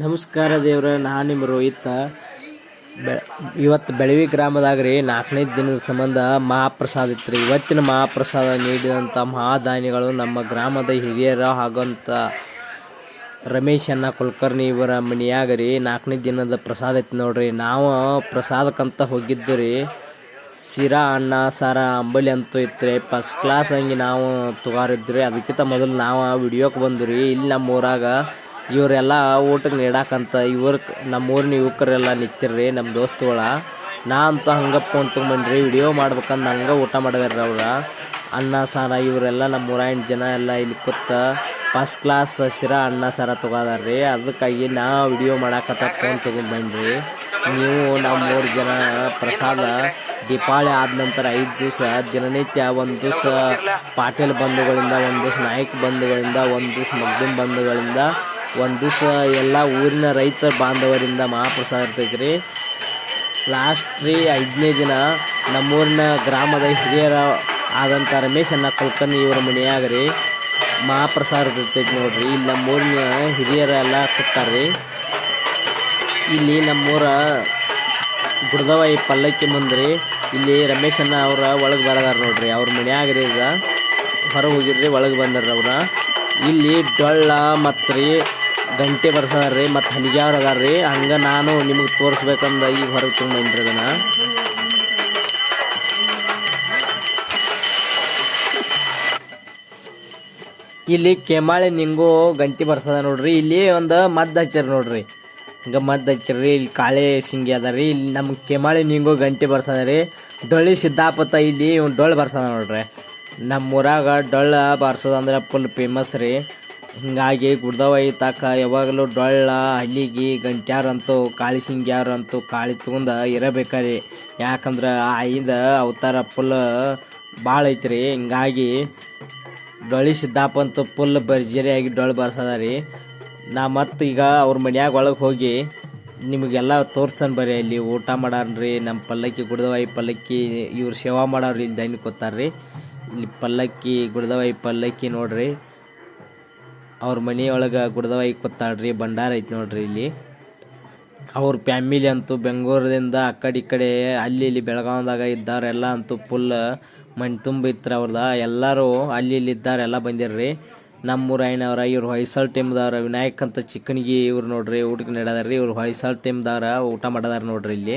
ನಮಸ್ಕಾರ ದೇವ್ರ, ನಾನು ನಿಮ್ಮ ರೋಹಿತ. ಇವತ್ತು ಬೆಳವಿ ಗ್ರಾಮದಾಗ ರೀ ನಾಲ್ಕನೇ ದಿನದ ಸಂಬಂಧ ಮಹಾಪ್ರಸಾದ ಇತ್ತು ರೀ ಇವತ್ತಿನ ಮಹಾಪ್ರಸಾದ ನೀಡಿದಂಥ ಮಹಾದಾನಿಗಳು ನಮ್ಮ ಗ್ರಾಮದ ಹಿರಿಯರ ಹಾಗಂತ ರಮೇಶ್ ಅಣ್ಣ ಕುಲಕರ್ಣಿ ಇವರ ಮನೆಯಾಗ ರೀ ನಾಲ್ಕನೇ ದಿನದ ಪ್ರಸಾದ ಇತ್ತು ನೋಡ್ರಿ. ನಾವು ಪ್ರಸಾದಕ್ಕಂತ ಹೋಗಿದ್ದು ರೀ ಸಿರಾ ಅನ್ನ, ಸಾರ, ಅಂಬಲಿ ಅಂತೂ ಇತ್ತು ರೀ ಫಸ್ಟ್ ಕ್ಲಾಸ್ ಹಂಗೆ ನಾವು ತಗೋರಿದ್ರಿ ಅದಕ್ಕಿಂತ ಮೊದಲು ನಾವು ವಿಡಿಯೋಕ್ಕೆ ಬಂದು ರೀ ಇಲ್ಲಿ ನಮ್ಮ ಊರಾಗ ಇವರೆಲ್ಲ ಊಟಕ್ಕೆ ನೀಡಾಕಂತ ಇವ್ರ ನಮ್ಮ ಊರಿನ ಯುವಕರೆಲ್ಲ ನಿಂತಿರ್ರಿ ನಮ್ಮ ದೋಸ್ತುಗಳ. ನಾ ಅಂತ ಹಂಗೆ ಫೋನ್ ವಿಡಿಯೋ ಮಾಡ್ಬೇಕಂದು ಹಂಗೆ ಊಟ ಮಾಡಿದಾರೆ ಅವ್ರ. ಅನ್ನ, ಸಾರ ಇವರೆಲ್ಲ ನಮ್ಮ ಊರಾಯಿನ ಜನ ಎಲ್ಲ ಇಲ್ಲಿ ಕೂತ ಫಸ್ಟ್ ಕ್ಲಾಸ್ ಹಸಿರ ಅನ್ನ, ಸಾರ ತಗೋದಾರ್ರಿ. ಅದಕ್ಕಾಗಿ ನಾ ವಿಡಿಯೋ ಮಾಡಾಕತ್ತ ಫೋನ್ ತೊಗೊಂಡ್ಬಂದ್ರಿ ನೀವು ನಮ್ಮ ಮೂರು ಜನ ಪ್ರಸಾದ ದೀಪಾವಳಿ ಆದ ನಂತರ ಐದು ದಿವಸ, ದಿನನಿತ್ಯ ಒಂದು ದಿವಸ ಪಾಟೀಲ್ ಬಂಧುಗಳಿಂದ, ಒಂದು ದಿವಸ ನಾಯಕ್ ಬಂಧುಗಳಿಂದ, ಒಂದು ದಿವಸ ಮಗ್ಗಿನ ಬಂಧುಗಳಿಂದ ಒಂದು ದಿವಸ ಎಲ್ಲ ಊರಿನ ರೈತ ಬಾಂಧವರಿಂದ ಮಹಾಪ್ರಸಾದ ಇರ್ತೈತೆ ರೀ ಲಾಸ್ಟ್ ರೀ ಐದನೇ ದಿನ ನಮ್ಮೂರಿನ ಗ್ರಾಮದ ಹಿರಿಯರ ಆದಂಥ ರಮೇಶ್ ಅನ್ನ ಇವರ ಮನೆಯಾಗ ರೀ ಮಹಾಪ್ರಸಾದ ಇರ್ತೈತೆ ನೋಡ್ರಿ. ಇಲ್ಲಿ ನಮ್ಮೂರಿನ ಹಿರಿಯರ ಎಲ್ಲ ರೀ. ಇಲ್ಲಿ ನಮ್ಮೂರ ಗುರುದವಾಯಿ ಪಲ್ಲಕ್ಕಿ ಮುಂದ್ರಿ ಇಲ್ಲಿ ರಮೇಶ್ ಅಣ್ಣ ಅವ್ರ ಒಳಗೆ ಬರದಾರ ನೋಡ್ರಿ. ಅವ್ರ ಮನೆಯಾಗ ರೀ ಈಗ ಹೊರಗೆ ಹೋಗಿರ್ರಿ, ಒಳಗೆ ಬಂದಾರ ಅವ್ರ. ಇಲ್ಲಿ ಡೊಳ್ಳ ಮತ್ತು ಗಂಟೆ ರೀ ಮತ್ತು ಅದಾರ ರೀ ಹಂಗೆ ನಾನು ನಿಮಗೆ ತೋರಿಸ್ಬೇಕಂದ ಈಗ ಹೊರಗೆ ತುಂಬ ಅದನ್ನ. ಇಲ್ಲಿ ಕೆಮಾಳೆ ನಿಂಗು ಗಂಟಿ ಬರ್ಸದ ನೋಡ್ರಿ. ಇಲ್ಲಿ ಒಂದು ಮದ್ದು ಹಚ್ಚರ್ ನೋಡ್ರಿ. ಹಿಂಗ ಮದ್ದು ಹಚ್ಚಾರ್ರಿ ಇಲ್ಲಿ ಕಾಳೆ ಶಿಂಗಿ ಅದ ಇಲ್ಲಿ ನಮ್ಮ ಕೆಮಾಳೆ ನಿಂಗು ಗಂಟಿ ಬರ್ಸದ ರೀ ಡೊಳ್ಳಿ ಸಿದ್ದಾಪತ್ತ ಇಲ್ಲಿ ಡೊಳ್ಳು ಬರ್ಸದ ನೋಡ್ರಿ. ನಮ್ಮ ಊರಾಗ ಡೊಳ್ಳ ಬಾರ್ಸೋದು ಅಂದ್ರೆ ಫುಲ್ ಫೇಮಸ್ ರೀ. ಹಿಂಗಾಗಿ ಗುಡ್ದವಾಯಿ ತಾಕ ಯಾವಾಗಲೂ ಡೊಳ್ಳ ಹಲ್ಲಿಗೆ ಗಂಟ್ಯಾರಂತೂ, ಕಾಳಿ ಸಿಂಗ್ಯಾರಂತೂ ಕಾಳಿ ತಗೊಂಡ ಇರಬೇಕಾರಿ. ಯಾಕಂದ್ರೆ ಆಯಿಂದ ಅವತಾರ ಫುಲ್ ಭಾಳ ಐತ್ರಿ. ಹಿಂಗಾಗಿ ಡೊಳ್ಳಿ ಸಿದ್ದಾಪಂತೂ ಫುಲ್ ಭರ್ಜರಿಯಾಗಿ ಡೊಳ್ಳು ಬರ್ಸದ ರೀ ನಾ ಮತ್ತೆ ಈಗ ಅವ್ರ ಮನ್ಯಾಗ ಒಳಗೆ ಹೋಗಿ ನಿಮಗೆಲ್ಲ ತೋರ್ಸನ್ ಬರ್ರಿ. ಇಲ್ಲಿ ಊಟ ಮಾಡಾರ್ರಿ ನಮ್ಮ ಪಲ್ಲಕ್ಕಿ ಗುಡ್ದವಾಯಿ ಪಲ್ಲಕ್ಕಿ ಇವ್ರು ಸೇವಾ ಮಾಡೋರು ಇಲ್ಲಿ ದೈನಿಕ ಕೂತಾರ್ರಿ ಇಲ್ಲಿ ಪಲ್ಲಕ್ಕಿ, ಗುಡ್ದವಾಯಿ ಪಲ್ಲಕ್ಕಿ ನೋಡ್ರಿ. ಅವ್ರ ಮನೆಯೊಳಗೆ ಗುಡ್ದವಾಯಿ ಕೂತಾಳ್ರಿ, ಭಂಡಾರ ಐತಿ ನೋಡ್ರಿ ಇಲ್ಲಿ. ಅವ್ರ ಫ್ಯಾಮಿಲಿ ಅಂತೂ ಬೆಂಗಳೂರಿಂದ ಆ ಕಡೆ ಈ ಕಡೆ, ಅಲ್ಲಿ ಇಲ್ಲಿ ಬೆಳಗಾವ್ದಾಗ ಇದ್ದಾರೆಲ್ಲ ಅಂತೂ ಫುಲ್ ಮಣ್ ತುಂಬ ಇತ್ರ ಅವ್ರದ. ಎಲ್ಲರೂ ಅಲ್ಲಿ ಇಲ್ಲಿ ಇದ್ದಾರೆ, ಎಲ್ಲ ಬಂದಿರ್ರಿ. ನಮ್ಮೂರ ಐನವ್ರ, ಇವ್ರು ಹೊಯ್ಸಲ್ ಟೀಮ್ದವ್ರ ವಿನಾಯಕ್ ಅಂತ ಚಿಕ್ಕನಿಗೆ ಇವ್ರು ನೋಡ್ರಿ ಊಟಕ್ಕೆ ನಡೆದಾರ್ರಿ ಇವ್ರು ಹೊಯ್ಸಲ್ ಟೀಮ್ದವ್ರ ಊಟ ಮಾಡದಾರ ನೋಡ್ರಿ ಇಲ್ಲಿ.